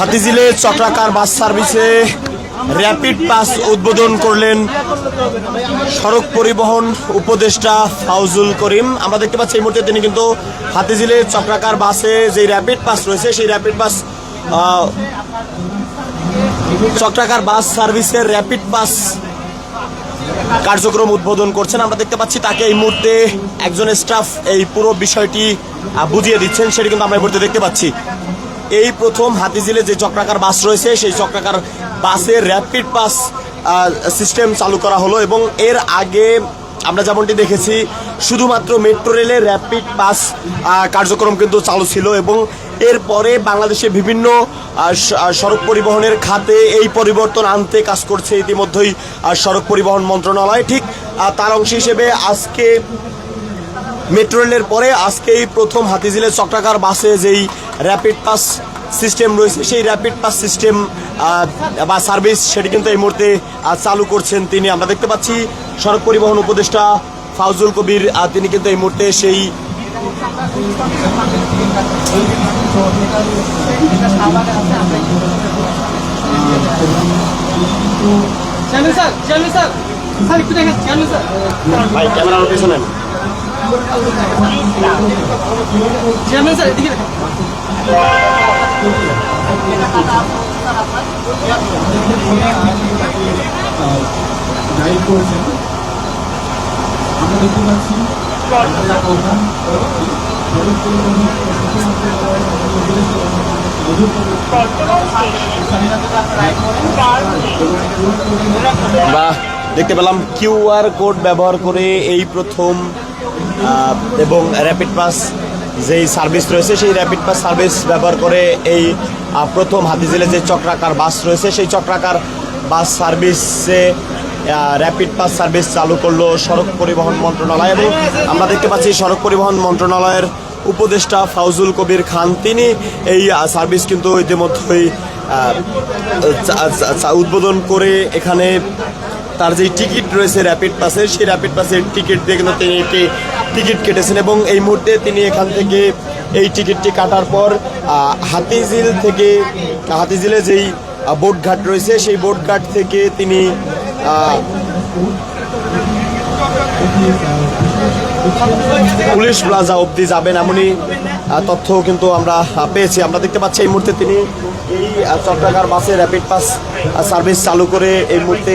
হাতিঝিলে চক্রাকার বাস সার্ভিসে rapid pass উদ্বোধন করলেন সড়ক পরিবহন উপদেষ্টা ফাউজুল করিম। আমরা দেখতে পাচ্ছি এই মুহূর্তে তিনি কিন্তু হাতিঝিলে চক্রাকার বাসে যে র্যাপিড পাস রয়েছে, সেই র্যাপিড পাস চক্রাকার বাস সার্ভিসের র্যাপিড পাস কার্যক্রম উদ্বোধন করছেন। আমরা দেখতে পাচ্ছি তাকে এই মুহূর্তে একজন স্টাফ এই পুরো বিষয়টি বুঝিয়ে দিচ্ছেন, সেটি কিন্তু আমরা এই মুহূর্তে দেখতে পাচ্ছি। এই প্রথম হাতিঝিলে যে চক্রাকার বাস রয়েছে, সেই চক্রাকার বাসের র্যাপিড পাস সিস্টেম চালু করা হলো এবং এর আগে আমরা যেমনটি দেখেছি, শুধুমাত্র মেট্রো রেলে র্যাপিড পাস কার্যক্রম কিন্তু চালু ছিল এবং এরপরে বাংলাদেশে বিভিন্ন সড়ক পরিবহনের খাতে এই পরিবর্তন আনতে কাজ করছে ইতিমধ্যেই সড়ক পরিবহন মন্ত্রণালয়। ঠিক তার অংশ হিসেবে আজকে মেট্রো রেলের পরে আজকেই প্রথম হাতিঝিলের চক্রাকার বাসে যেই র্যাপিড পাস সিস্টেম রয়েছে সেই র্যাপিড পাস সিস্টেম বা সার্ভিস সেটি কিন্তু এই মুহূর্তে চালু করছেন তিনি। আমরা দেখতে পাচ্ছি সড়ক পরিবহন উপদেষ্টা ফাউজুল কবির তিনি কিন্তু এই মুহূর্তে সেই ভাই ক্যামেরার পিছনে চেয়ারম্যান স্যার এদিকে দেখতে আমরা দেখতে পেলাম কিউআর কোড ব্যবহার করে এই প্রথম এবং র্যাপিড পাস যেই সার্ভিস রয়েছে, সেই র্যাপিড পাস সার্ভিস ব্যবহার করে এই প্রথম হাতিঝিলে যে চক্রাকার বাস রয়েছে, সেই চক্রাকার বাস সার্ভিসে র্যাপিড পাস সার্ভিস চালু করল সড়ক পরিবহন মন্ত্রণালয় এবং আমরা দেখতে পাচ্ছি সড়ক পরিবহন মন্ত্রণালয়ের উপদেষ্টা ফাউজুল কবির খান, তিনি এই সার্ভিস কিন্তু ইতিমধ্যেই উদ্বোধন করে এখানে তার যে টিকিট রয়েছে র্যাপিড পাসের সেই র্যাপিড পাসের টিকিট দিয়ে কিন্তু তিনি একটি টিকিট কেটেছেন এবং এই মুহূর্তে তিনি এখান থেকে এই টিকিটটি কাটার পর হাতিঝিল থেকে হাতিঝিলে যেই আহ, বোট ঘাট রয়েছে সেই বোট ঘাট থেকে তিনি পুলিশ প্লাজা অবধি যাবেন এমনই তথ্য কিন্তু আমরা পেয়েছি। আমরা দেখতে পাচ্ছি এই মুহূর্তে তিনি এই চট্টগ্রাম বাসে র্যাপিড পাস সার্ভিস চালু করে এই মুহূর্তে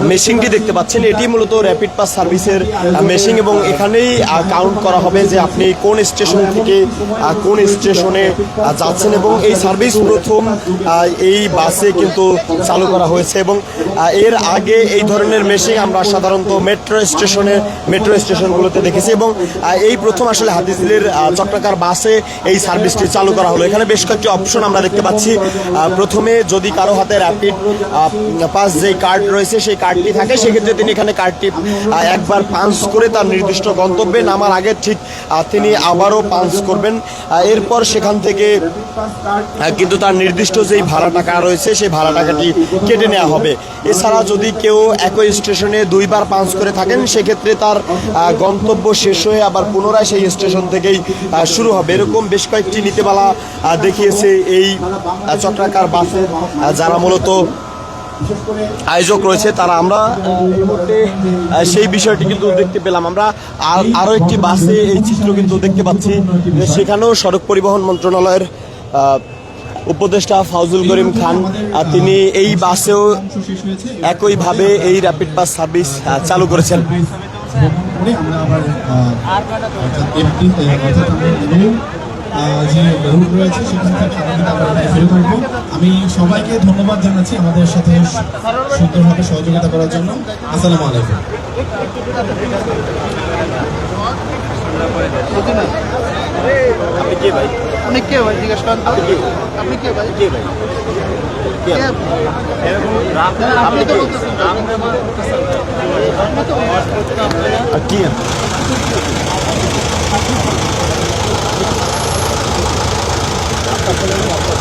মেশিনটি দেখতে পাচ্ছেন এটি মূলত র্যাপিড পাস সার্ভিসের মেশিন এবং এখানেই কাউন্ট করা হবে যে আপনি কোন স্টেশন থেকে কোন স্টেশনে যাচ্ছেন এবং এই সার্ভিস প্রথম এই বাসে কিন্তু চালু করা হয়েছে এবং এর আগে এই ধরনের মেশিন আমরা সাধারণত মেট্রো স্টেশনে মেট্রো স্টেশনগুলোতে দেখেছি এবং এই প্রথম আসলে হাতিঝিলের আহ, বাসে এই সার্ভিসটি চালু করা হলো। এখানে বেশ কয়েকটি অপশন আমরা দেখতে পাচ্ছি। প্রথমে যদি কারও হাতে র্যাপিড পাস যে কার্ড রয়েছে সেই কার্ডটি থাকে, সেক্ষেত্রে তিনি এখানে কার্ডটি একবার পাঞ্চ করে তার নির্দিষ্ট গন্তব্যে নামার আগে ঠিক তিনি আবারও পাঞ্চ করবেন। এরপর সেখান থেকে কিন্তু তার নির্দিষ্ট যেই ভাড়া টাকা রয়েছে, সেই ভাড়া টাকাটি কেটে নেওয়া হবে। এছাড়া যদি কেউ একই স্টেশনে দুইবার পাঞ্চ করে থাকেন, সেক্ষেত্রে তার গন্তব্য শেষ হয়ে আবার পুনরায় সেই স্টেশন থেকেই শুরু হবে। এরকম বেশ কয়েকটি নীতিমালা দেখিয়েছে এই চক্রাকার বাসে যারা মূলত আয়োজক রয়েছে তারা আমরা এই মুহূর্তে সেই বিষয়টি কিন্তু দেখতে পেলাম। আমরা আর- আরও একটি বাসে এই চিত্র কিন্তু দেখতে পাচ্ছি। সেখানেও সড়ক পরিবহন মন্ত্রণালয়ের উপদেষ্টা ফাউজুল করিম খান তিনি এই বাসেও একইভাবে এই র্যাপিড বাস সার্ভিস চালু করেছেন। করে আমরা যে রুট রয়েছে সেখান থেকে আমরা ফেরত আসব আমি সবাইকে ধন্যবাদ জানাচ্ছি আমাদের সাথে সুন্দরভাবে সহযোগিতা করার জন্য আসসালামু আলাইকুম আপনি কে ভাই আপনি কে ভাই জিজ্ঞেস করেন তো? আপনি কে ভাই কে ভাই কে কে? আপনি তো 可能我。